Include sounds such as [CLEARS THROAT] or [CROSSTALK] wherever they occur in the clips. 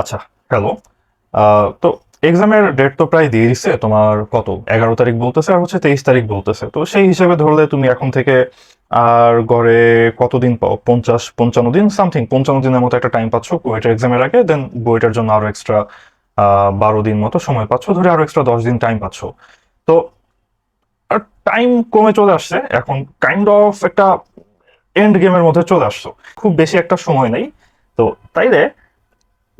আচ্ছা হ্যালো তো এক্সামের ডেট তো প্রায় দিয়ে দিচ্ছে তোমার কত? এগারো তারিখ বলতেছে আর হচ্ছে তেইশ তারিখ বলতেছে। তো সেই হিসেবে ধরলে তুমি এখন থেকে আর গড়ে কতদিন পাও? পঞ্চাশ, পঞ্চান্ন দিন সামথিং পঞ্চান্ন দিনের মতো একটা টাইম পাচ্ছ কুয়েটের এক্সামের আগে দেন বুয়েটের জন্য আরও এক্সট্রা বারো দিন মতো সময় পাচ্ছ, ধরে আরও এক্সট্রা দশ দিন টাইম পাচ্ছ। তো টাইম কমে চলে আসছে, এখন কাইন্ড অফ একটা এন্ড গেমের মধ্যে চলে আসছো। খুব বেশি একটা সময় নেই। তো তাইলে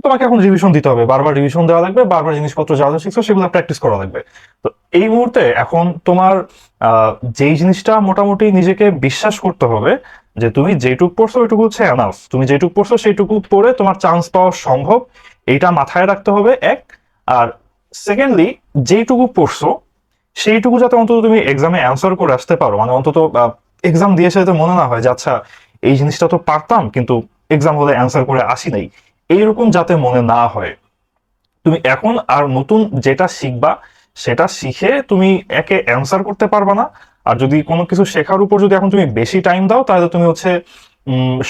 তোমাকে এখন রিভিশন দিতে হবে। বারবার রিভিশন দেওয়া লাগবে, বারবার জিনিসপত্র যা যা শিখছো সেগুলো প্র্যাকটিস করা লাগবে। তো এই মুহূর্তে এখন তোমার যেই জিনিসটা মোটামুটি নিজেকে বিশ্বাস করতে হবে, যে তুমি যেটুকু পড়ছো ওইটুকু হচ্ছে এনাফ তুমি যেটুকু পড়ছো সেইটুকু পড়ে তোমার চান্স পাওয়া সম্ভব। এইটা মাথায় রাখতে হবে, এক। আর সেকেন্ডলি যেইটুকু পড়ছো, সেইটুকু যাতে অন্তত তুমি এক্সামে অ্যান্সার করে আসতে পারো। মানে অন্তত এক্সাম দিয়ে যাতে মনে না হয় যে আচ্ছা এই জিনিসটা তো পারতাম, কিন্তু এক্সাম হলে অ্যান্সার করে আসি নাই। এইরকম যাতে মনে না হয়। তুমি এখন আর নতুন যেটা শিখবা, সেটা শিখে তুমি একে অ্যান্সার করতে পারবা না। আর যদি কোনো কিছু শেখার উপর যদি এখন তুমি বেশি টাইম দাও, তাহলে তুমি হচ্ছে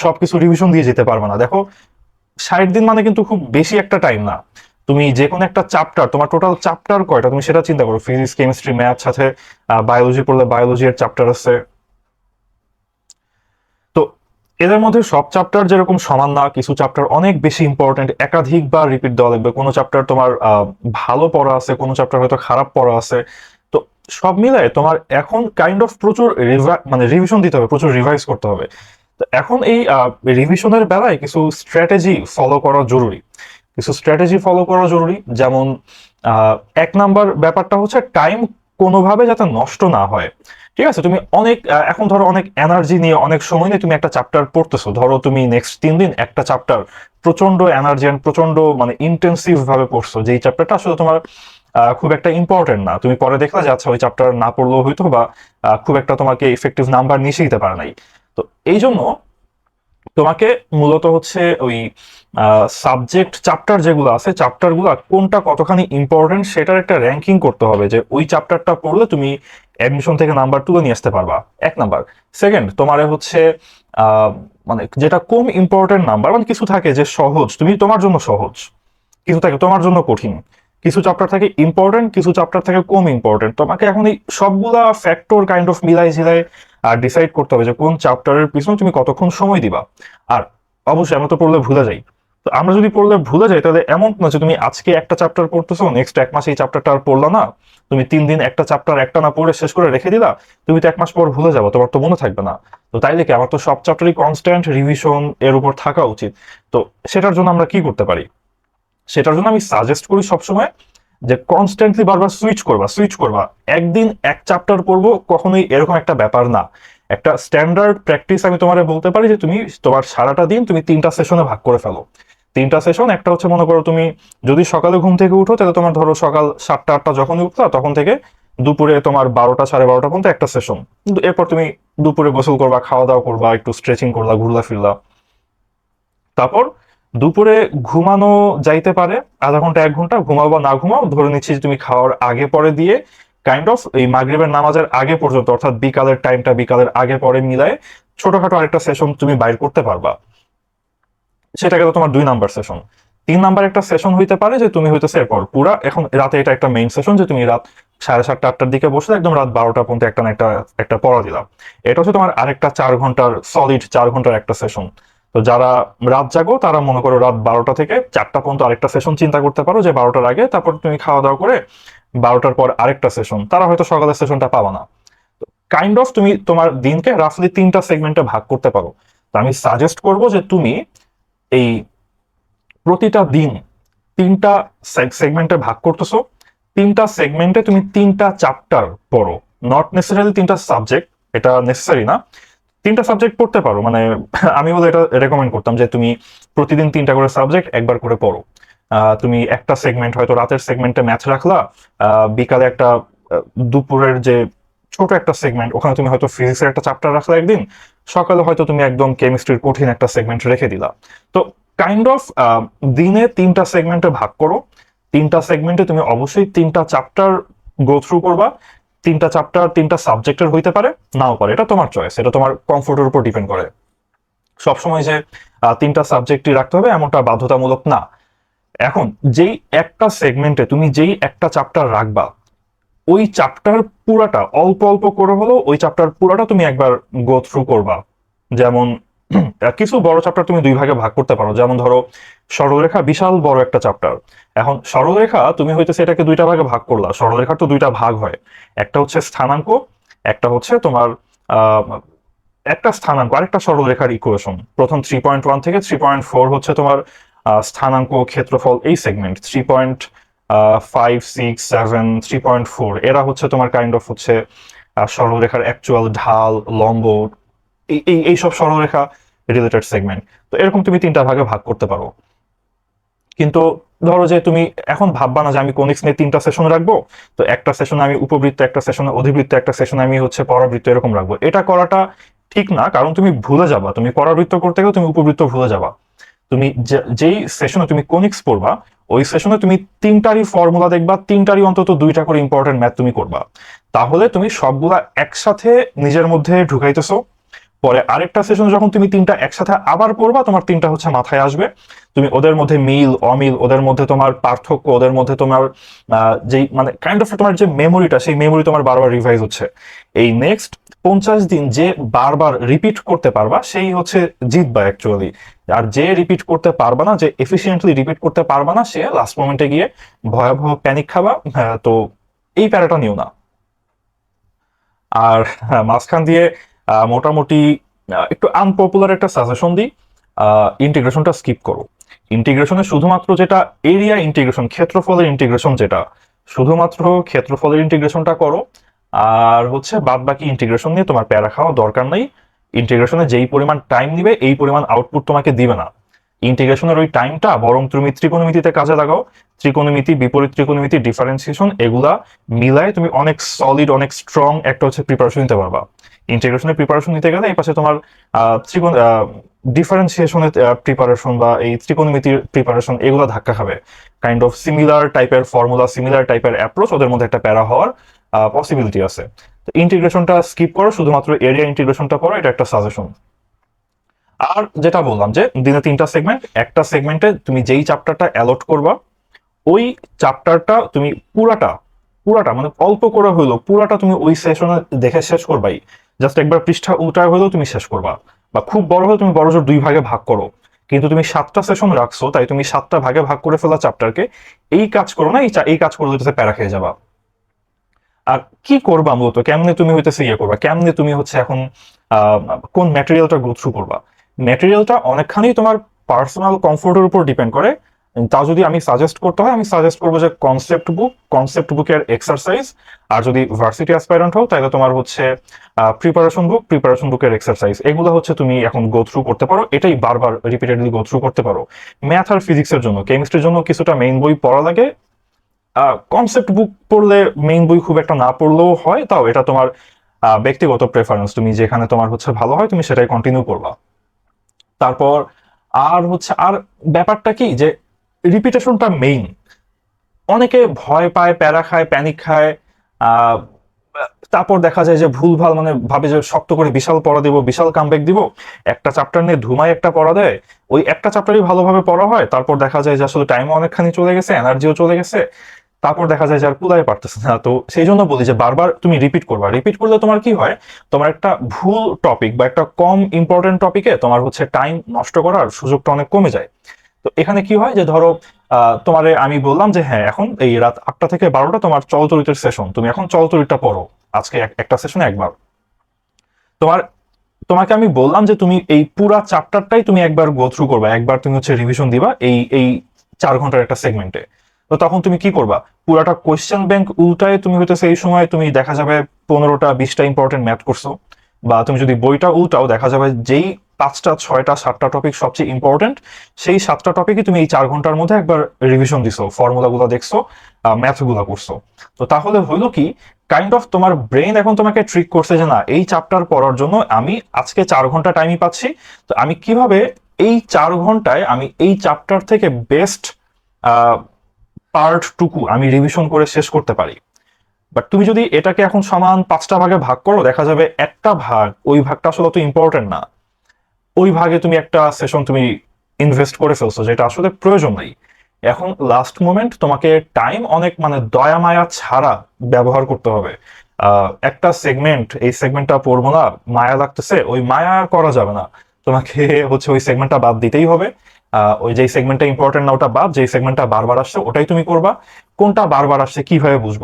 সবকিছু রিভিশন দিয়ে যেতে পারবে না। দেখো, ষাট দিন মানে কিন্তু খুব বেশি একটা টাইম না। তুমি যে কোনো একটা চ্যাপ্টার তোমার টোটাল চ্যাপ্টার কয়টা? তুমি সেটা চিন্তা করো। ফিজিক্স কেমিস্ট্রি ম্যাথ সাথে বায়োলজি পড়লে বায়োলজি এর চ্যাপ্টার আছে। এদের মধ্যে সব চ্যাপ্টার যেরকম সমান না, কিছু চ্যাপ্টার অনেক বেশি ইম্পর্টেন্ট একাধিকবার রিপিট দেওয়া লাগবে। কোনো চ্যাপ্টার তোমার ভালো পড়া আছে, কোনো চ্যাপ্টার হয়তো খারাপ পড়া আছে। তো সব মিলায় তোমার এখন কাইন্ড অফ প্রচুর মানে রিভিশন দিতে হবে, প্রচুর রিভাইজ করতে হবে। তো এখন এই রিভিশনের বেলায় কিছু স্ট্র্যাটেজি ফলো করা জরুরি। কিছু স্ট্র্যাটেজি ফলো করা জরুরি, যেমন এক নাম্বার ব্যাপারটা হচ্ছে টাইম কোনোভাবে যাতে নষ্ট না হয়। ঠিক আছে, তুমি অনেক এখন ধরো অনেক এনার্জি নিয়ে অনেক সময় নিয়ে তুমি একটা চ্যাপ্টার পড়তেছো। ধরো তুমি নেক্সট তিন দিন একটা চ্যাপ্টার প্রচণ্ড এনার্জি অ্যান্ড প্রচণ্ড মানে ইন্টেন্সিভ ভাবে পড়ছো। যেই চ্যাপ্টারটা আসলে তোমার খুব একটা ইম্পর্টেন্ট না। তুমি পরে দেখলে যে আচ্ছা ওই চ্যাপ্টার না পড়লেও হয়তো বা খুব একটা তোমাকে ইফেক্টিভ নাম্বার নিয়ে দিতে পারে নাই। তো এই জন্য তোমাকে মূলত হচ্ছে ওই সাবজেক্ট চ্যাপ্টার যেগুলো আছে চ্যাপ্টারগুলো কোনটা কতখানি ইম্পর্টেন্ট সেটার একটা র্যাঙ্কিং করতে হবে যে ওই চ্যাপ্টারটা পড়লে তুমি অ্যাডমিশন থেকে নাম্বার তুলে নিয়ে আসতে পারবা। এক নাম্বার সেকেন্ড তোমার হচ্ছে মানে যেটা কম ইম্পর্টেন্ট নাম্বার মানে কিছু থাকে যে সহজ, তুমি তোমার জন্য সহজ, কিছু থাকে তোমার জন্য কঠিন। কিছু চ্যাপ্টার থাকে ইম্পর্টেন্ট কিছু চ্যাপ্টার থাকে কম ইম্পর্টেন্ট তোমাকে এখন এই সবগুলা ফ্যাক্টর কাইন্ড অফ মিলাই ঝিলাই আর ডিসাইড করতে হবে যে কোন চ্যাপ্টারের পিছনে তুমি কতক্ষণ সময় দিবা। আর অবশ্যই আমরা তো পড়লে ভুলে যাই। তো আমরা যদি পড়লে ভুলে যাই, তাহলে এমন না যে তুমি আজকে একটা চ্যাপ্টার পড়তেছো নেক্সট এক মাস এই চ্যাপ্টারটা আর পড়লা না। তুমি তিন দিন একটা চ্যাপ্টার একটা না পড়ে শেষ করে রেখে দিলা, তুমি তো এক মাস পর ভুলে যাব, তোমার তো মনে থাকবে না। তো তাই দেখে আমার তো সব চ্যাপ্টারই কনস্ট্যান্ট রিভিশন এর উপর থাকা উচিত। তো সেটার জন্য আমরা কি করতে পারি? সেটার জন্য আমি সাজেস্ট করি সবসময় যে কনস্ট্যান্টলি বারবার সুইচ করবা সুইচ করবা। একদিন এক চ্যাপ্টার পড়ব, কখনোই এরকম একটা ব্যাপার না। একটা স্ট্যান্ডার্ড প্র্যাকটিস আমি তোমার বলতে পারি যে তুমি তোমার সারাটা দিন তুমি তিনটা সেশনে ভাগ করে ফেলো। তিনটা সেশন একটা হচ্ছে মনে করো তুমি যদি সকালে ঘুম থেকে উঠো, তাহলে তোমার ধরো সকাল সাতটা, আটটা যখনই উঠলা তখন থেকে দুপুরে তোমার বারোটা, সাড়ে বারোটা পর্যন্ত একটা সেশন এরপর তুমি দুপুরে গোসল করবা, খাওয়া দাওয়া করবা, একটু স্ট্রেচিং করলা, ঘুরলা ফিরলা। তারপর দুপুরে ঘুমানো যাইতে পারে, আধা ঘণ্টা, এক ঘণ্টা, ঘুমাও বা না ঘুমাও, ধরে নিচ্ছি তুমি খাওয়ার আগে পরে দিয়ে কাইন্ড অফ এই মাগরিবের নামাজের আগে পর্যন্ত, অর্থাৎ বিকালের টাইমটা বিকালের আগে পরে মিলায় ছোটখাটো আরেকটা সেশন তুমি বাইর করতে পারবা। সেটা গেল তোমার দুই নাম্বার সেশন তিন নাম্বার একটা সেশন হইতে পারে যে তুমি হইতেছে এরপর পুরা, এখন রাতে এটা একটা মেইন সেশন যে তুমি রাত সাড়ে সাতটা, আটটার দিকে বসে একদম রাত বারোটা পর্যন্ত একটা না একটা একটা পড়া দিলাম। এটা হচ্ছে তোমার আরেকটা চার ঘণ্টার সলিড চার ঘণ্টার একটা সেশন তো যারা রাত জাগো, তারা মনে করো রাত বারোটা থেকে চারটা পর্যন্ত আরেকটা সেশন চিন্তা করতে পারো যে বারোটার আগে তারপর তুমি খাওয়া দাওয়া করে বারোটার পর আরেকটা সেশন তারা হয়তো সকালের সেশনটা পাবা না। কাইন্ড অফ তুমি তোমার দিনকে রাফলি তিনটা সেগমেন্টে ভাগ করতে পারো। তো আমি সাজেস্ট করব যে তুমি এই প্রতিটা দিন তিনটা সেগমেন্টে ভাগ করতেছো। তিনটা সেগমেন্টে তুমি তিনটা চ্যাপ্টার পড়ো। নট নেসেসারি তিনটা সাবজেক্ট এটা নেসেসারি না। তিনটা সাবজেক্ট পড়তে পারো। মানে [LAUGHS] আমি বলে এটা রেকমেন্ড করতাম যে তুমি প্রতিদিন তিনটা করে সাবজেক্ট একবার করে পড়ো। তুমি একটা সেগমেন্ট হয়তো রাতের সেগমেন্টে ম্যাথ রাখলা বিকালে একটা দুপুরের যে ছোট একটা সেগমেন্ট ওখানে তুমি হয়তো ফিজিক্সের একটা চ্যাপ্টার রাখলা একদিন, সকালে হয়তো তুমি একদম কেমিস্ট্রির কঠিন একটা সেগমেন্ট রেখে দিলা। তো কাইন্ড অফ দিনে তিনটা সেগমেন্টে ভাগ করো। তিনটা সেগমেন্টে তুমি অবশ্যই তিনটা চ্যাপ্টার গো থ্রু করবা। তিনটা চ্যাপ্টার তিনটা সাবজেক্টের হইতে পারে, নাও পারে। এটা তোমার চয়েস এটা তোমার কমফোর্টের উপর ডিপেন্ড করে। সবসময় যে তিনটা সাবজেক্টই রাখতে হবে, এমনটা বাধ্যতামূলক না। এখন, যেই একটা সেগমেন্টে তুমি যেই একটা চ্যাপ্টার রাখবা, ওই চ্যাপ্টার পুরাটা, অল্প অল্প করে হলেও ওই চ্যাপ্টার পুরাটা তুমি একবার গো থ্রু করবা। যেমন [CLEARS THROAT] কিছু বড় চ্যাপ্টার তুমি দুই ভাগে ভাগ করতে পারো। যেমন ধরো, সরলরেখা বিশাল বড় একটা চ্যাপ্টার এখন সরলরেখা, তুমি হইতেছে এটাকে দুইটা ভাগে ভাগ করলা। সরলরেখার তো দুইটা ভাগ হয়। একটা হচ্ছে স্থানাঙ্ক, একটা হচ্ছে তোমার একটা স্থানাঙ্ক, আরেকটা সরলরেখার ইকুয়েশন প্রথম থ্রি পয়েন্ট ওয়ান থেকে থ্রি পয়েন্ট ফোর হচ্ছে তোমার স্থানাঙ্ক ক্ষেত্রফল এই segment three point five six seven three point four এরা হচ্ছে তোমার কাইন্ড অফ হচ্ছে সরলরেখার অ্যাকচুয়াল ঢাল, লম্ব এই এই এইসব সরলরেখা রিলেটেড সেগমেন্ট তো এরকম তুমি তিনটা ভাগে ভাগ করতে পারো। কিন্তু ধরো যে তুমি এখন ভাববা না যে আমি কোনিক্স নিয়ে তিনটা সেশন রাখব, তো একটা সেশনে আমি উপবৃত্ত, একটা সেশনে অধিবৃত্ত, একটা সেশনে আমি হচ্ছে পরাবৃত্ত এরকম রাখব। এটা করাটা ঠিক না, কারণ তুমি ভুলে যাবা। তুমি পরাবৃত্ত করতে গেলে তুমি উপবৃত্ত ভুলে যাবা। তুমি যেই সেশনে তুমি কোনিক্স পড়বা, ওই সেশনে তুমি তিনটারই ফর্মুলা দেখবা, তিনটারই অন্তত দুইটা করে ইম্পর্টেন্ট ম্যাথ তুমি করবা। তাহলে তুমি সবগুলা একসাথে নিজের মধ্যে ঢুকাইতেছো পরে আরেকটা সেশন যখন তুমি তিনটা একসাথে আবার পড়বা তোমার তিনটা হচ্ছে মাথায় আসবে। তুমি ওদের মধ্যে মিল অমিল ওদের মধ্যে তোমার পার্থক্য ওদের মধ্যে তোমার যেই মানে কাইন্ড অফ তোমার যে মেমোরিটা সেই মেমোরি তোমার বারবার রিভাইজ হচ্ছে। এই নেক্সট পঞ্চাশ দিন যে বারবার রিপিট করতে পারবা সেই হচ্ছে জিতবা অ্যাকচুয়ালি আর যে রিপিট করতে পারবা না যে এফিসিয়েন্টলি রিপিট করতে পারবা না সে লাস্ট মোমেন্টে গিয়ে ভয়াবহ প্যানিক খাবা। হ্যাঁ, তো এই প্যারাটা নিও না। আর হ্যাঁ, মাঝখান দিয়ে মোটামুটি একটু আনপপুলার একটা সাজেশন দিই। ইন্টিগ্রেশনটা স্কিপ করো। ইন্টিগ্রেশনে শুধুমাত্র যেটা এরিয়া ইন্টিগ্রেশন ক্ষেত্রফলের ইন্টিগ্রেশন যেটা, শুধুমাত্র ক্ষেত্রফলের ইন্টিগ্রেশনটা করো। আর হচ্ছে বাদ বাকি ইন্টিগ্রেশন নিয়ে তোমার প্যারা খাওয়া দরকার নেই। ইন্টিগ্রেশনে যেই পরিমাণ টাইম নিবে, এই পরিমাণ আউটপুট তোমাকে দিবে না। ইন্টিগ্রেশনের ওই টাইমটা বরং তুমি ত্রিকোণমিতিতে কাজে লাগাও। ত্রিকোণমিতি, বিপরীত ত্রিকোণমিতি ডিফারেন্সিয়েশন এগুলা মিলায় তুমি অনেক সলিড অনেক স্ট্রং একটা হচ্ছে প্রিপারেশন নিতে পারবা। ইন্টিগ্রেশনের প্রিপারেশন নিতে গেলে এই পাশে তোমার ত্রিকোণ ডিফারেন্সিয়েশনের প্রিপারেশন বা এই ত্রিকোণমিতির প্রিপারেশন এগুলো ধাক্কা খাবে। কাইন্ড অফ সিমিলার টাইপের ফর্মুলা সিমিলার টাইপের অ্যাপ্রোচ ওদের মধ্যে একটা প্যারা হওয়ার পসিবিলিটি আছে। তো ইন্টিগ্রেশনটা স্কিপ করো, শুধুমাত্র এরিয়া ইন্টিগ্রেশনটা করো, এটা একটা সাজেশন আর যেটা বললাম যে, দিনে তিনটা সেগমেন্ট একটা সেগমেন্টে তুমি যেই চ্যাপ্টারটা অ্যালট করবা, ওই চ্যাপ্টারটা তুমি পুরাটা পুরাটা মানে অল্প করে হইল পুরাটা তুমি ওই সেশনে দেখে শেষ করবাই। জাস্ট একবার পৃষ্ঠা উল্টায় হলেও তুমি শেষ করবা। বা খুব বড় হলে তুমি বড় জোর দুই ভাগে ভাগ করো। কিন্তু তুমি সাতটা সেশন রাখছো, তাই তুমি সাতটা ভাগে ভাগ করে ফেলা চ্যাপ্টারকে এই কাজ করো না, এই কাজ করলে হইতেছে প্যারা খেয়ে যাবা। আর কি করবা মূলত? কেমনে তুমি হইতেছে ইয়ে করবা? কেমনে তুমি হচ্ছে এখন কোন ম্যাটেরিয়ালটা গ্রো থ্রু করবা? ম্যাটেরিয়ালটা অনেকখানি তোমার পার্সোনাল কমফোর্টের উপর ডিপেন্ড করে। তা যদি আমি সাজেস্ট করতে হয়, আমি সাজেস্ট করব যে কনসেপ্ট বুক কনসেপ্ট বুকের এক্সারসাইজ আর যদি ভার্সিটি অ্যাসপাইরেন্ট হও তাহলে তোমার হচ্ছে প্রিপারেশন বুক প্রিপারেশন বুকের এক্সারসাইজ এগুলো হচ্ছে তুমি এখন গো থ্রু করতে পারো। এটাই বারবার রিপিটেডলি গো থ্রু করতে পারো। ম্যাথ আর ফিজিক্সের জন্য কেমিস্ট্রির জন্য কিছুটা মেইন বই পড়া লাগে। কনসেপ্ট বুক পড়লে মেইন বই খুব একটা না পড়লেও হয়, তাও এটা তোমার ব্যক্তিগত প্রেফারেন্স তুমি যেখানে তোমার হচ্ছে ভালো হয়, তুমি সেটাই কন্টিনিউ করবা। তারপর, আর হচ্ছে, আর ব্যাপারটা কি যে রিপিটেশনটা মেইন অনেকে ভয় পায়, প্যারা খায় প্যানিক খায় তারপর দেখা যায় যে ভুলভাল মানে ভাবে যে শক্ত করে বিশাল পড়া দিব, বিশাল কামব্যাক দিব, একটা চ্যাপ্টার নিয়ে ধুমায় একটা পড়া দেয়, ওই একটা চ্যাপ্টারই ভালোভাবে পড়া হয়, তারপর দেখা যায় যে আসলে টাইমও অনেকখানি চলে গেছে এনার্জিও চলে গেছে, তারপর দেখা যায় যে আর কুলাই পারতেছে না। তো সেই জন্য বলি যে বারবার তুমি রিপিট করবা। রিপিট করলে তোমার কি হয়? তোমার একটা ভুল টপিক বা একটা কম ইম্পর্টেন্ট টপিকে তোমার হচ্ছে টাইম নষ্ট করার সুযোগটা অনেক কমে যায়। তো এখানে কি হয় যে ধরো তোমারে আমি বললাম যে হ্যাঁ এখন এই রাত আটটা থেকে বারোটা তোমার চলচরিত্রের সেশন তুমি এখন চলচরিত্রটা পড়ো। আজকে এক- একটা সেশনে একবার। তোমার, তোমাকে আমি বললাম যে তুমি এই পুরা চ্যাপ্টারটাই তুমি একবার গো থ্রু করবা। একবার তুমি হচ্ছে রিভিশন দিবা এই এই চার ঘণ্টার একটা সেগমেন্টে তো তখন তুমি কি করবা? পুরাটা কোয়েশ্চেন ব্যাংক উল্টায় তুমি হইতেছে এই সময় তুমি দেখা যাবে পনেরোটা, বিশটা ইম্পর্টেন্ট ম্যাথ করছ। বা তুমি যদি বইটা উল্টাও দেখা যাবে যেই পাঁচটা, ছয়টা, সাতটা টপিক সবচেয়ে ইম্পর্টেন্ট সেই সাতটা টপিকই তুমি এই চার ঘণ্টার মধ্যে একবার রিভিশন দিছো ফর্মুলাগুলো দেখছ ম্যাথগুলো করছ। তো তাহলে হইল কি কাইন্ড অফ তোমার ব্রেন এখন তোমাকে ট্রিক করছে যে না, এই চ্যাপ্টার পড়ার জন্য আমি আজকে চার ঘণ্টা টাইমই পাচ্ছি। তো আমি কীভাবে এই চার ঘন্টায় আমি এই চ্যাপ্টার থেকে বেস্ট পার্ট টুকু আমি রিভিশন করে শেষ করতে পারি? বাট তুমি যদি এটাকে এখন সমান পাঁচটা ভাগে ভাগ করো, দেখা যাবে একটা ভাগ ওই ভাগটা আসলে তো ইম্পর্টেন্ট না। ওই ভাগে তুমি একটা সেশন তুমি ইনভেস্ট করে ফেলছো, যেটা আসলে প্রয়োজন নাই। এখন লাস্ট মোমেন্ট তোমাকে টাইম অনেক মানে দয়া মায়া ছাড়া ব্যবহার করতে হবে। একটা সেগমেন্ট এই সেগমেন্টটা পড়ব না, মায়া লাগতেছে, ওই মায়া করা যাবে না। তোমাকে [LAUGHS] হচ্ছে ওই সেগমেন্টটা বাদ দিতেই হবে। ওই যেই সেগমেন্টটা ইম্পর্টেন্ট না, ওটা বাদ, যেই সেগমেন্টটা বারবার আসছে, ওটাই তুমি করবা। কোনটা বারবার আসছে, কীভাবে বুঝব?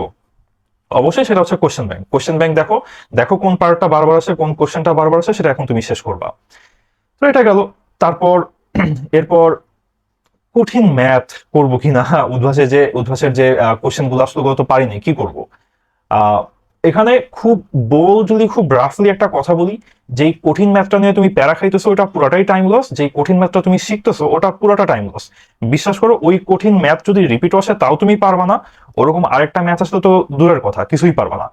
অবশ্যই সেটা হচ্ছে কোশ্চেন ব্যাংক কোশ্চেন ব্যাংক দেখো দেখো কোন পার্টটা বারবার আসে কোন কোশ্চেনটা বারবার আসে সেটা এখন তুমি শেষ করবা। তো এটা গেল। তারপর, এরপর কঠিন ম্যাথ করব কিনা? উদ্ভাসে যে, উদ্ভাসের যে কোশ্চেনগুলো আসলে তো পারিনি কি করব? এখানে খুব বোল্ডলি খুব রাফলি একটা কথা বলি। যেই কঠিন ম্যাথটা নিয়ে তুমি প্যারা খাইতেছো, ওটা পুরোটাই টাইম লস যেই কঠিন ম্যাথটা তুমি শিখতেছো, ওটা পুরোটা টাইম লস বিশ্বাস করো, ওই কঠিন ম্যাথ যদি রিপিট আসে, তাও তুমি পারবা না। ওরকম আরেকটা ম্যাথ আসলে তো দূরের কথা, কিছুই পারবা না।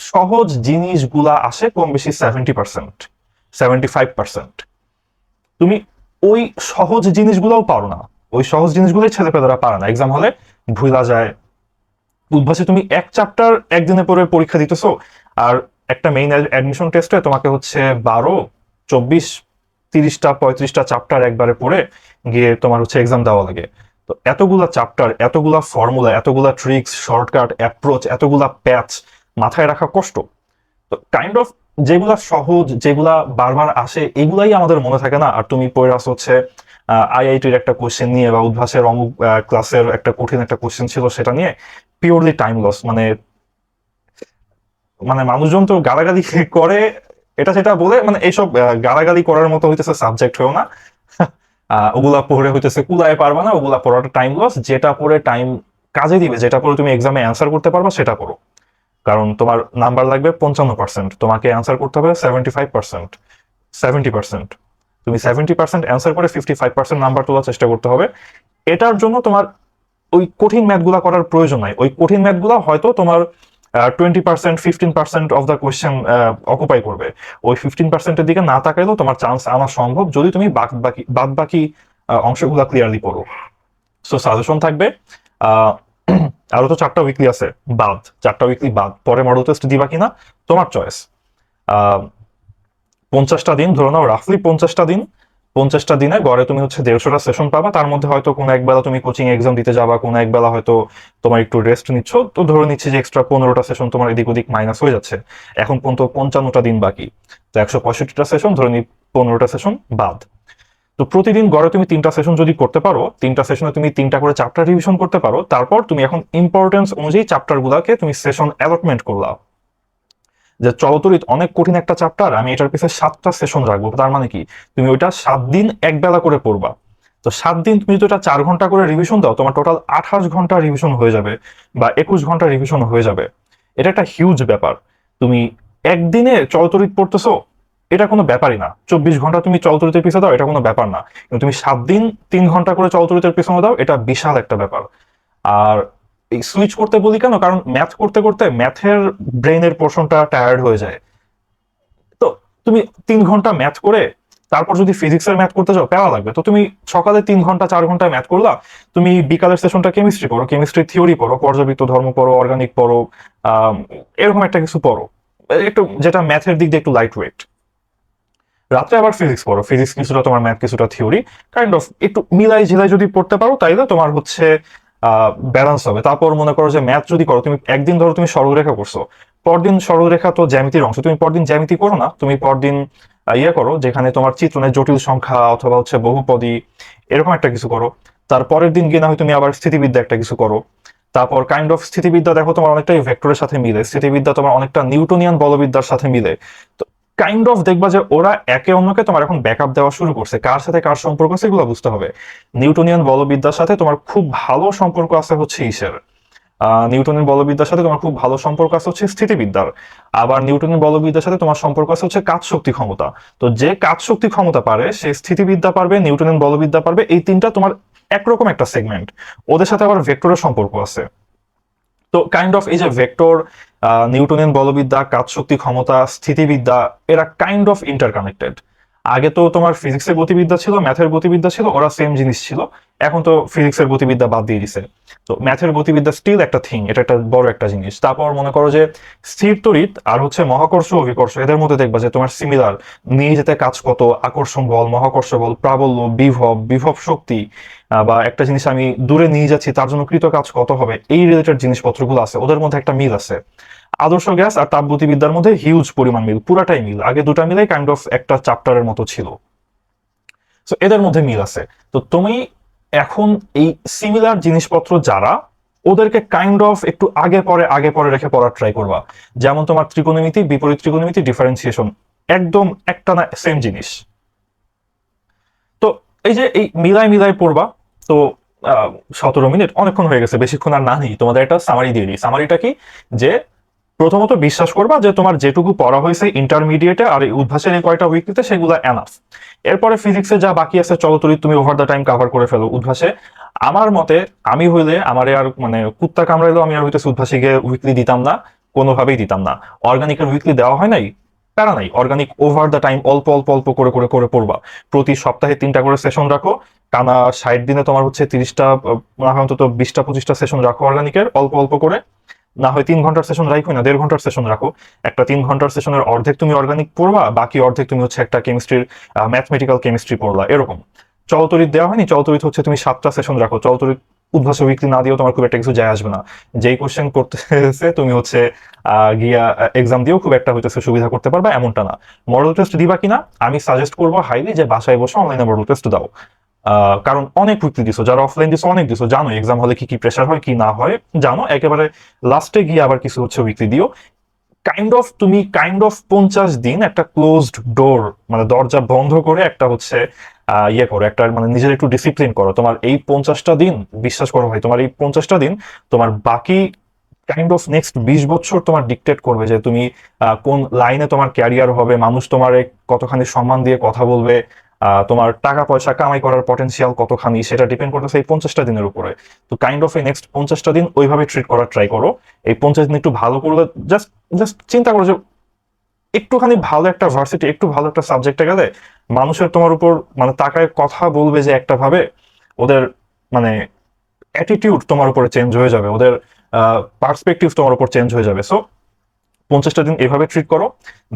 সহজ জিনিসগুলা আসে কম বেশি seventy percent seventy five percent তুমি ওই সহজ জিনিসগুলোও পারো না। ওই সহজ জিনিসগুলোই ছেলেপেলেরা পারে না। এক্সাম হলে ভুলা যায়। উদ্ভাসে তুমি এক চ্যাপ্টার একদিনে পরে পরীক্ষা দিতেছো, আর একটা মেইন অ্যাডমিশন টেস্টে তোমাকে হচ্ছে বারো, চব্বিশ, তিরিশটা, পঁয়ত্রিশটা চ্যাপ্টার একবারে পড়ে গিয়ে তোমার হচ্ছে এক্সাম দেওয়া লাগে। তো এতগুলা চ্যাপ্টার এতগুলা ফর্মুলা এতগুলা ট্রিক্স শর্টকাট অ্যাপ্রোচ এতগুলা প্যাচ মাথায় রাখা কষ্ট। তো কাইন্ড অফ যেগুলা সহজ, যেগুলা বারবার আসে, এগুলাই আমাদের মনে থাকে না। আর তুমি পড়ে আসো হচ্ছে আইআইটির একটা কোশ্চেন নিয়ে বা উদ্ভাসের অমুক ক্লাসের একটা কঠিন একটা কোশ্চেন ছিল সেটা নিয়ে পিওরলি টাইম লস মানে মানে মানুষজন তো গালাগালি করে, এটা সেটা বলে মানে এইসব গালাগালি করার মতো হইতেছে সাবজেক্ট হয়েও না। [LAUGHS] ওগুলা পড়ে হইতেছে, কুলায় পারবা না, ওগুলা পড়াটা টাইম লস যেটা পড়ে টাইম কাজে দিবে, যেটা পড়ে তুমি এক্সামে অ্যান্সার করতে পারবা, সেটা পড়ো। কারণ তোমার নাম্বার লাগবে পঞ্চান্ন পার্সেন্ট তোমাকে অ্যান্সার করতে হবে seventy five percent seventy percent তুমি সেভেন্টি পার্সেন্ট অ্যান্সার করে ফিফটি ফাইভ পার্সেন্ট নাম্বার তোলার চেষ্টা করতে হবে। এটার জন্য তোমার ওই কঠিন ম্যাথগুলা করার প্রয়োজন নাই। ওই কঠিন ম্যাথগুলা হয়তো তোমার twenty percent fifteen percent of the question occupy করবে। ওই ফিফটিন পার্সেন্টের দিকে না তাকাইলেও তোমার চান্স আনা সম্ভব যদি তুমি বাদ বাকি বাদ বাকি অংশগুলা ক্লিয়ারলি পড়ো। সো সাজেশন থাকবে আহ, আরও তো চারটা উইকলি আছে বাদ চারটা উইকলি বাদ। পরে মডেল টেস্ট দিবা কিনা? তোমার চয়েস পঞ্চাশটা দিন ধরে নাও রাফলি পঞ্চাশটা দিন। পঞ্চাশটা দিনে গড়ে তুমি হচ্ছে দেড়শোটা সেশন পাবা। তার মধ্যে হয়তো কোনো একবেলা তুমি কোচিং এক্সাম দিতে যাবা কোনো একবেলা হয়তো তোমার একটু রেস্ট নিচ্ছ। তো ধরে নিচ্ছি যে এক্সট্রা পনেরোটা সেশন তোমার এদিক ওদিক মাইনাস হয়ে যাচ্ছে। এখন পর্যন্ত পঞ্চান্নটা দিন বাকি। তো একশো পঁয়ষট্টিটা সেশন ধরে নি পনেরোটা সেশন বাদ। তো প্রতিদিন গড়ে তুমি তিনটা সেশন যদি করতে পারো, তিনটা সেশনে তুমি তিনটা করে চ্যাপ্টার রিভিশন করতে পারো, তারপর তুমি এখন ইম্পর্টেন্স অনুযায়ী চ্যাপ্টার গুলাকে তুমি সেশন অ্যালটমেন্ট করলা যে চলতরিত অনেক কঠিন একটা চ্যাপ্টার আমি এটার পিছনে সাতটা সেশন রাখব, তার মানে কি? তুমি ওইটা সাত দিন এক বেলা করে পড়বা। তো সাত দিন তুমি যদি ওটা চার ঘণ্টা করে রিভিশন দাও, তোমার টোটাল আঠাশ ঘণ্টা রিভিশন হয়ে যাবে বা একুশ ঘণ্টা রিভিশন হয়ে যাবে। এটা একটা হিউজ ব্যাপার। তুমি একদিনে চলতরিত পড়তেছো এটা কোনো ব্যাপারই না। চব্বিশ ঘণ্টা তুমি চলতরিতের পিছনে দাও, এটা কোনো ব্যাপার না। কিন্তু তুমি সাত দিন, তিন ঘণ্টা করে চলতরিতের পিছনে দাও, এটা বিশাল একটা ব্যাপার। আর এই সুইচ করতে বলি কেন? কারণ ম্যাথ করতে করতে ম্যাথের ব্রেনের পোর্শনটা টায়ার্ড হয়ে যায়। তো তুমি তিন ঘণ্টা ম্যাথ করে, তারপর যদি ফিজিক্সের ম্যাথ করতে যাও, প্যারা লাগবে। তো তুমি সকালে তিন ঘণ্টা, চার ঘণ্টা ম্যাথ করলা, তুমি বিকালের সেশনটা কেমিস্ট্রি পড়ো কেমিস্ট্রি থিওরি পড়ো, পর্যাবৃত্ত ধর্ম পড়ো অর্গানিক পড়ো এরকম একটা কিছু পড়ো। একটু যেটা ম্যাথের দিক দিয়ে একটু লাইট ওয়েট রাত্রে আবার ফিজিক্স পড়ো। ফিজিক্স কিছুটা তোমার ম্যাথ কিছুটা থিওরি কাইন্ড অফ একটু মিলাই ঝিলাই যদি পড়তে পারো তাই তাইলে তোমার হচ্ছে ব্যালেন্স হবে। তারপর মনে করো যে ম্যাথ যদি করো, তুমি একদিন ধরো তুমি সরলরেখা করছ। পরদিন সরলরেখা তো জ্যামিতির অংশ। তুমি পরদিন জ্যামিতি করো না, তুমি পরদিন ইয়ে করো, যেখানে তোমার চিত্রণের জটিল সংখ্যা অথবা হচ্ছে বহুপদী, এরকম একটা কিছু করো। তারপরের দিন গিয়ে না হয় তুমি আবার স্থিতিবিদ্যা একটা কিছু করো। তারপর কাইন্ড অফ স্থিতিবিদ্যা দেখো তোমার অনেকটাই ভেক্টরের সাথে মিলে। স্থিতিবিদ্যা তোমার অনেকটা নিউটনিয়ান বলবিদ্যার সাথে মিলে। তো কাইন্ড অফ দেখবা যে ওরা একে অন্যকে তোমার এখন ব্যাকআপ দেওয়া শুরু করছে। কার সাথে কার সম্পর্ক আছে এগুলো বুঝতে হবে। নিউটনিয়ান বলবিদ্যার সাথে তোমার খুব ভালো সম্পর্ক আছে হচ্ছে ইসের নিউটনের বলবিদ্যার সাথে তোমার খুব ভালো সম্পর্ক আছে হচ্ছে স্থিতিবিদ্যার। আবার নিউটনের বলবিদ্যার সাথে তোমার সম্পর্ক আছে হচ্ছে কাজ শক্তি ক্ষমতা। তো যে কাজ শক্তি ক্ষমতা পারে, সে স্থিতিবিদ্যা পারবে নিউটনের বলবিদ্যা পারবে, এই তিনটা তোমার একরকম একটা সেগমেন্ট ওদের সাথে আবার ভেক্টরের সম্পর্ক আছে। তো কাইন্ড অফ এই যে ভেক্টর নিউটনিয়ান বলবিদ্যা কাজ শক্তি ক্ষমতা, স্থিতিবিদ্যা, এরা কাইন্ড অফ ইন্টারকানেক্টেড আগে তো তোমার ফিজিক্সের গতিবিদ্যা ছিল ম্যাথের গতিবিদ্যা ছিল, ওরা সেম জিনিস ছিল। এখন তো ফিজিক্সের গতিবিদ্যা বাদ দিয়ে দিছে। তো ম্যাথের গতিবিদ্যা স্টিল একটা থিং এটা একটা বড় একটা জিনিস। তারপর মনে করো যে স্থির তড়িৎ আর হচ্ছে মহাকর্ষ অভিকর্ষ, এদের মধ্যে দেখবা যে তোমার সিমিলার নিয়ে যেতে কাজ কত, আকর্ষণ বল, মহাকর্ষ বল, প্রাবল্য, বিভব বিভব শক্তি বা একটা জিনিস আমি দূরে নিয়ে যাচ্ছি, তার জন্য কৃত কাজ কত হবে, এই রিলেটেড জিনিসপত্রগুলো আছে, ওদের মধ্যে একটা মিল আছে। আদর্শ গ্যাস আর তাপগতিবিদ্যার মধ্যে হিউজ পরিমাণ মিল, পুরাটাই মিল। আগে দুটা মিলেই কাইন্ড অফ একটা চ্যাপ্টারের মতো ছিল। সো এদের মধ্যে মিল আছে। তো তুমি এখন এই সিমিলার জিনিসপত্র যারা, ওদেরকে কাইন্ড অফ একটু আগে পরে আগে পরে রেখে পড়ার ট্রাই করবা। যেমন তোমার ত্রিকোণমিতি, বিপরীত ত্রিকোণমিতি ডিফারেন্সিয়েশন একদম একটা না সেম জিনিস। তো এই যে এই মিলাই মিলাই পড়বা, তো সতেরো মিনিট, অনেকক্ষণ হয়ে গেছে, বেশিক্ষণ আর না নেই। তোমাদের একটা সামারি দিয়ে দিই। সামারিটা কি? যে প্রথমত বিশ্বাস করবা যে তোমার যেটুকু পড়া হয়েছে ইন্টারমিডিয়েটে আর এই উদ্ভাসের এই কয়টা উইকলিতে সেগুলো এনাফ এরপরে ফিজিক্সে যা বাকি আছে চলতরিত তুমি ওভার দ্য টাইম কভার করে ফেলো উদ্ভাসে। আমার মতে আমি হইলে আমার আর মানে কুত্তা কামড়াইলেও আমি আর হইতেছে উদ্ভাসে গিয়ে উইকলি দিতাম না, কোনোভাবেই দিতাম না। অর্গানিকের উইকলি দেওয়া হয় নাই? প্যারা নাই। অর্গানিক ওভার দ্য টাইম অল্প অল্প অল্প করে করে করে পড়বা। প্রতি সপ্তাহে তিনটা করে সেশন রাখো। টানা ষাট দিনে তোমার হচ্ছে তিরিশটা অন্তত বিশটা, পঁচিশটা সেশন রাখো অর্গানিকের অল্প অল্প করে। না হয় তিন ঘণ্টার সেশন রাখো না, দেড় ঘণ্টার সেশন রাখো। একটা তিন ঘণ্টার সেশনের অর্ধেক তুমি অর্গানিক পড়বা, বাকি অর্ধেক তুমি হচ্ছে একটা কেমিস্ট্রির ম্যাথমেটিক্যাল কেমিস্ট্রি পড়লা, এরকম। চলতরিত দেওয়া হয়নি, চলতরিত হচ্ছে তুমি সাতটা সেশন রাখো। চলতরিত উদ্ভাস উইকলি না দিয়েও তোমার খুব একটা কিছু যায় আসবে না। যেই কোশ্চেন করতেছে, তুমি হচ্ছে গিয়া এক্সাম দিয়েও খুব একটা হইতেছে সুবিধা করতে পারবা, এমনটা না। মডেল টেস্ট দিবা কিনা, আমি সাজেস্ট করব হাইলি যে বাসায় বসে অনলাইনে মডেল টেস্ট দাও। কারণ অনেক উইকলি দিছো, যারা অফলাইন দিছো অনেক দিছো জানো এক্সাম হলে কি কি প্রেশার হয়, কি না হয়, জানো? একেবারে লাস্টে গিয়ে আবার কিছু হচ্ছে উইকলি দিও। কাইন্ড অফ তুমি কাইন্ড অফ পঞ্চাশ দিন একটা ক্লোজড ডোর মানে দরজা বন্ধ করে একটা হচ্ছে ইয়ে করো, একটা মানে নিজের একটু ডিসিপ্লিন করো। তোমার এই পঞ্চাশটা দিন, বিশ্বাস করো ভাই, তোমার এই পঞ্চাশটা দিন, তোমার বাকি কাইন্ড অফ নেক্সট বিশ বছর তোমার ডিকটেট করবে যে তুমি কোন লাইনে তোমার ক্যারিয়ার হবে, মানুষ তোমার কতখানি সম্মান দিয়ে কথা বলবে তোমার টাকা পয়সা কামাই করার পটেনশিয়াল কতখানি সেটা ডিপেন্ড করতেছে এই পঞ্চাশটা দিনের উপরে। তো কাইন্ড অফ এই নেক্সট পঞ্চাশটা দিন ওইভাবে ট্রিট করার ট্রাই করো। এই পঞ্চাশ দিন একটু ভালো করলে জাস্ট জাস্ট চিন্তা করো যে একটুখানি ভালো একটা ভার্সিটি একটু ভালো একটা সাবজেক্টে গেলে মানুষের তোমার উপর মানে তাকায় কথা বলবে যে একটা ভাবে ওদের মানে অ্যাটিটিউড তোমার উপরে চেঞ্জ হয়ে যাবে। ওদের পার্সপেক্টিভ তোমার উপর চেঞ্জ হয়ে যাবে। সো পঞ্চাশটা দিন এভাবে ট্রিট করো,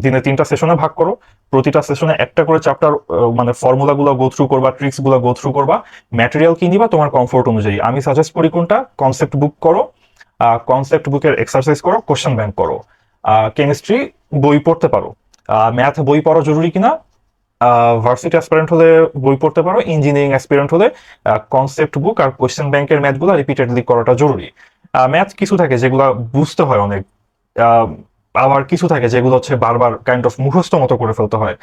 দিনে তিনটা সেশনে ভাগ করো, প্রতিটা সেশনে একটা করে চ্যাপ্টার মানে ফর্মুলা গুলো গো থ্রু করবা ট্রিক্সগুলো গো থ্রু করবা ম্যাটেরিয়াল কি নিবা, তোমার কমফোর্ট অনুযায়ী। আমি সাজেস্ট করি কোনটা? কনসেপ্ট বুক করো কনসেপ্ট বুকের এক্সারসাইজ করো কোশ্চেন ব্যাংক করো। কেমিস্ট্রি বই পড়তে পারো। ম্যাথ বই পড়া জরুরি কিনা? ভার্সিটি অ্যাসপিরেন্ট হলে বই পড়তে পারো ইঞ্জিনিয়ারিং অ্যাসপিরেন্ট হলে কনসেপ্ট বুক আর কোশ্চেন ব্যাংকের ম্যাথগুলো রিপিটেডলি করাটা জরুরি। ম্যাথ কিছু থাকে যেগুলো বুঝতে হয় অনেক। আবার কিছু থাকে যেগুলো হচ্ছে বারবার কাইন্ড অফ মুখস্থ মতো করে ফেলতে হয়।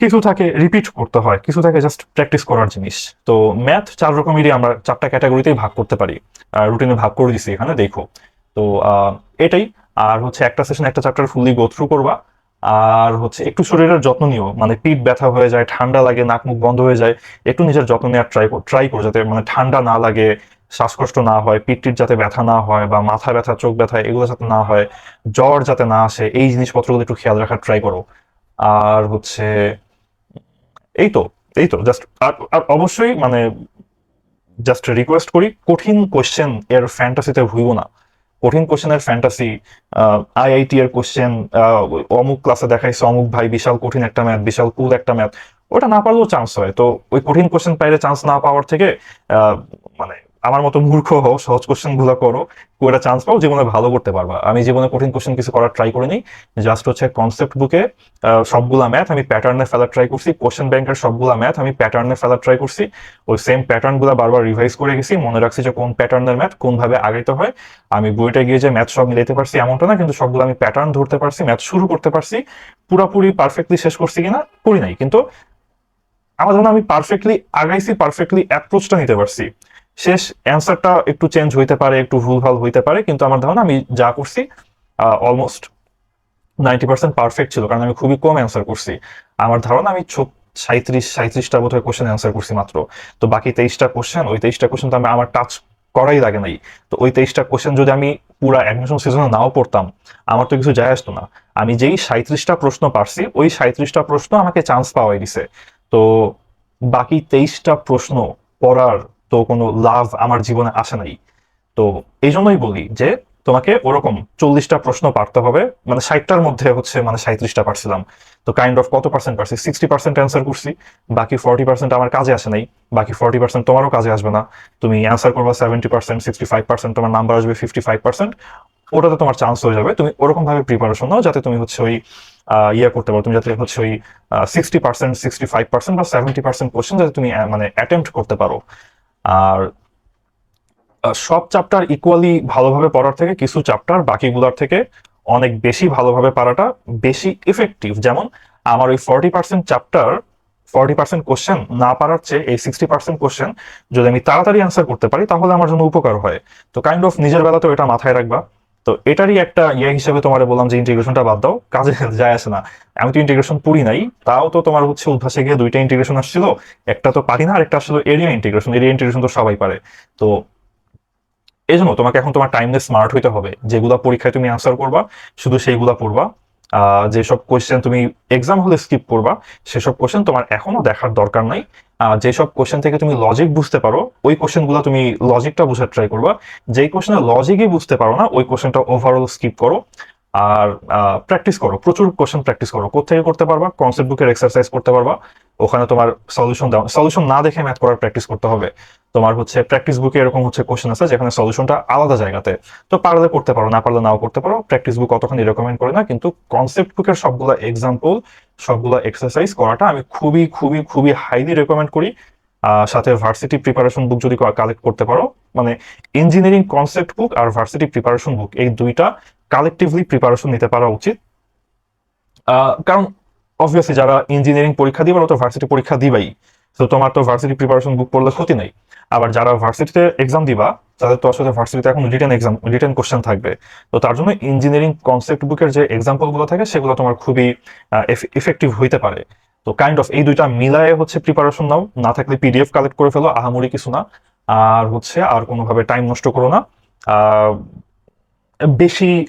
কিছু থাকে রিপিট করতে হয়, কিছু থাকে জাস্ট প্র্যাকটিস করার জিনিস। তো ম্যাথ চার রকমেরই আমরা চারটা ক্যাটাগরিতেই ভাগ করতে পারি। রুটিনে ভাগ করে দিছি এখানে, দেখো। তো এটাই। আর হচ্ছে একটা সেশন একটা চ্যাপ্টার ফুললি গো থ্রু করবা। আর হচ্ছে একটু শরীরের যত্ন নিও। মানে পিঠ ব্যথা হয়ে যায়, ঠান্ডা লাগে, নাক মুখ বন্ধ হয়ে যায়। একটু নিজের যত্ন নেওয়ার ট্রাই ট্রাই করো যাতে মানে ঠান্ডা না লাগে। শ্বাসকষ্ট না হয় পিঠ যাতে ব্যথা না হয় বা মাথা ব্যথা, চোখ ব্যথা এগুলো যাতে না হয়, জ্বর যাতে না আসে, এই জিনিসপত্রগুলো একটু খেয়াল রাখার ট্রাই করো। আর হচ্ছে, এই তো এই তো জাস্ট আর অবশ্যই মানে জাস্ট রিকোয়েস্ট করি, কঠিন কোশ্চেন এর ফ্যান্টাসিতে ভুইব না। কঠিন কোশ্চেনের ফ্যান্টাসি আইআইটি এর কোশ্চেন অমুক ক্লাসে দেখাইছে, অমুক ভাই বিশাল কঠিন একটা ম্যাথ বিশাল কুল একটা ম্যাথ ওটা না পারলেও চান্স হয়। তো ওই কঠিন কোশ্চেন পাইলে চান্স না পাওয়ার থেকে আমার মতো মূর্খ হও, সহজ কোশ্চেনগুলো করো করে চান্স পাও জীবনে ভালো করতে পারবা। আমি জীবনে কঠিন কোশ্চেন কিছু করার ট্রাই করিনি জাস্ট হচ্ছে কনসেপ্ট বুকে সবগুলা ম্যাথ আমি প্যাটার্নে ফেলার ট্রাই করছি কোশ্চেন ব্যাংকের সবগুলা ম্যাথ আমি প্যাটার্নে ফেলার ট্রাই করছি, ওই সেম প্যাটার্নগুলা বারবার রিভাইজ করে গেছি, মনে রাখছি যে কোন প্যাটার্নের ম্যাথ কোন ভাবে আগাইতে হয়। আমি বইটা গিয়ে যে ম্যাথ সব মিলাইতে পারছি এমনটা না, কিন্তু সবগুলো আমি প্যাটার্ন ধরতে পারছি ম্যাথ শুরু করতে পারছি, পুরাপুরি পারফেক্টলি শেষ করছি কিনা করি নাই, কিন্তু আমার ধারণা আমি পারফেক্টলি আগাইছি পারফেক্টলি অ্যাপ্রোচটা নিতে পারছি। শেষ অ্যান্সারটা একটু চেঞ্জ হইতে পারে, একটু ভুলভাল হইতে পারে, কিন্তু আমার ধারণা আমি যা করছি অলমোস্ট নাইনটি পার্সেন্ট পারফেক্ট ছিল, কারণ আমি খুবই কম অ্যান্সার করছি। আমার ধারণা আমি সাঁত্রিশ সাঁত্রিশটা বোধ হয় কোশ্চেন অ্যান্সার করছি মাত্র। তো বাকি তেইশটা কোশ্চেন ওই তেইশটা কোশ্চেন তো আমি, আমার টাচ করাই লাগে নাই। তো ওই তেইশটা কোশ্চেন যদি আমি পুরা অ্যাডমিশন সিজনে নাও পড়তাম, আমার তো কিছু যায় আসতো না। আমি যেই সাঁত্রিশটা প্রশ্ন পারছি, ওই সাঁত্রিশটা প্রশ্ন আমাকে চান্স পাওয়াই দিছে। তো বাকি তেইশটা প্রশ্ন পড়ার তো কোনো লাভ আমার জীবনে আসে নাই। তো এই জন্যই বলি যে তোমাকে ওরকম চল্লিশটা প্রশ্ন পারতে হবে মানে ষাটটার মধ্যে হচ্ছে মানে সাঁত্রিশটা পারছিলাম। তো কাইন্ড অফ কত পার্সেন্ট পারছি? সিক্সটি পার্সেন্ট অ্যান্সার করছি, বাকি ফর্টি পার্সেন্ট আমার কাজে আসে নাই, বাকি ফর্টি পার্সেন্ট তোমারও কাজে আসবে না। তুমি অ্যান্সার করবা seventy percent sixty five percent তোমার নাম্বার আসবে ফিফটি ফাইভ পার্সেন্ট ওটাতে তোমার চান্স হয়ে যাবে। তুমি ওরকম ভাবে প্রিপারেশন নাও যাতে তুমি হচ্ছে ওই ইয়ে করতে পারো। তুমি যাতে হচ্ছে ওই sixty percent sixty five percent বা সেভেন্টি পার্সেন্ট কোশ্চেন যাতে তুমি মানে অ্যাটেম্প্ট করতে পারো। আর সব চ্যাপ্টার ইকুয়ালি ভালোভাবে পড়ার থেকে কিছু চ্যাপ্টার বাকিগুলোর থেকে অনেক বেশি ভালোভাবে পারাটা বেশি ইফেক্টিভ যেমন, আমার ওই forty percent chapter forty percent question না পারার চেয়ে এই সিক্সটি পার্সেন্ট কোশ্চেন যদি আমি তাড়াতাড়ি অ্যান্সার করতে পারি, তাহলে আমার জন্য উপকার হয়। তো কাইন্ড অফ নিজের বেলাতেও এটা মাথায় রাখবা। তো এটারই একটা ইয়ে হিসেবে তোমার বললাম যে ইন্টিগ্রেশনটা বাদ দাও, কাজে যায় আসে না। আমি তো ইন্টিগ্রেশন পড়ি নাই, তাও তো তোমার হচ্ছে উদ্ভাসে গিয়ে দুইটা ইন্টিগ্রেশন আসছিল, একটা তো পারি না আর একটা আসলে এরিয়া ইন্টিগ্রেশন এরিয়া ইন্টিগ্রেশন তো সবাই পারে। তো এই জন্য তোমাকে এখন তোমার টাইমলে স্মার্ট হইতে হবে, যেগুলা পরীক্ষায় তুমি আনসার করবা, শুধু সেইগুলা পড়বা। যেসব কোয়েশ্চেন তুমি এক্সাম হলে স্কিপ করবা, সেসব কোশ্চেন তোমার এখনও দেখার দরকার নাই। যেসব কোশ্চেন থেকে তুমি লজিক বুঝতে পারো, ওই কোশ্চেনগুলো তুমি লজিকটা বোঝার ট্রাই করবা। যেই কোশ্চেনের লজিকই বুঝতে পারো না, ওই কোশ্চেনটা ওভারঅল স্কিপ করো। আর প্র্যাকটিস করো, প্রচুর কোশ্চেন প্র্যাকটিস করো। কোথেকে করতে পারবা? কনসেপ্ট বুকের এক্সারসাইজ করতে পারবা। ওখানে তোমার সলিউশন দাও সলিউশন না দেখে ম্যাথ করার প্র্যাকটিস করতে হবে। তোমার হচ্ছে প্র্যাকটিস বুকে এরকম হচ্ছে কোশ্চেন আছে, যেখানে সলিউশনটা আলাদা জায়গাতে। তো পারলে করতে পারো, না পারলে নাও করতে পারো। প্র্যাকটিস বুক অতখানি রেকমেন্ড করে না, কিন্তু কনসেপ্ট বুকের সবগুলা এক্সাম্পল সবগুলা এক্সারসাইজ করাটা আমি খুবই খুবই খুবই হাইলি রেকমেন্ড করি। সাথে ভার্সিটি প্রিপারেশন বুক যদি কালেক্ট করতে পারো মানে ইঞ্জিনিয়ারিং কনসেপ্ট বুক আর ভার্সিটি প্রিপারেশন বুক এই দুইটা কালেকটিভলি প্রিপারেশন নিতে পারা উচিত। কারণ অবভিয়াসলি যারা ইঞ্জিনিয়ারিং পরীক্ষা দিবে, ওরা তো ভার্সিটি পরীক্ষা দিবাই। তো তোমার তো ভার্সিটি প্রিপারেশন বুক পড়লে ক্ষতি নাই। আবার যারা ভার্সিটিতে এক্সাম দিবা, তাদের তো আসলে ভার্সিটিতে এখন রিটেন এক্সাম রিটেন কোশ্চেন থাকবে। তো তার জন্য ইঞ্জিনিয়ারিং কনসেপ্ট বুকের যে এক্সাম্পলগুলো থাকে, সেগুলো তোমার খুবই ইফেক্টিভ হইতে পারে। তো কাইন্ড অফ এই দুইটা মিলায়ে হচ্ছে প্রিপারেশন নাও। না থাকলে পিডিএফ কালেক্ট করে ফেলো, আহামরি কিছু না। আর হচ্ছে আর কোনোভাবে টাইম নষ্ট করো না। বেশি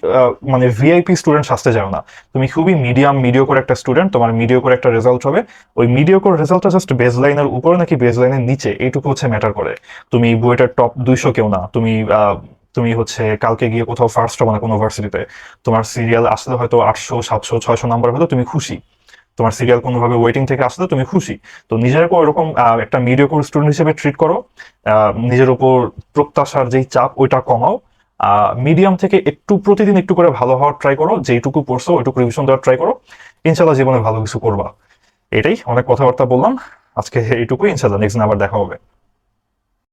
মানে ভিআইপি স্টুডেন্ট সাজতে যাও না। তুমি খুবই মিডিয়াম মিডিও করে একটা স্টুডেন্ট তোমার মিডিও করে একটা রেজাল্ট হবে। ওই মিডিও করে রেজাল্টটা জাস্ট বেস লাইনের উপরে নাকি বেস লাইনের নিচে এইটুকু হচ্ছে ম্যাটার করে। তুমি বুয়েটার টপ দুইশো কেউ না। তুমি তুমি হচ্ছে কালকে গিয়ে কোথাও ফার্স্ট হবে না কোনো ভার্সিটিতে তোমার সিরিয়াল আসলে হয়তো আটশো সাতশো ছয়শো নাম্বার হলে তুমি খুশি। তোমার সিরিয়াল কোনোভাবে ওয়েটিং থেকে আসলে তুমি খুশি। তো নিজের উপর এরকম আহ, একটা মিডিও স্টুডেন্ট হিসেবে ট্রিট করো। নিজের উপর প্রত্যাশার যেই চাপ ওইটা কমাও। মিডিয়াম থেকে একটু প্রতিদিন একটু করে ভালো হওয়ার ট্রাই করো, যেইটুকু পড়ছো ওইটুকু রিভিশন দেওয়ার ট্রাই করো। ইনশাল্লাহ জীবনে ভালো কিছু করবা। এটাই অনেক কথাবার্তা বললাম। আজকে এইটুকু ইনশাল্লাহ নেক্সট আবার দেখা হবে।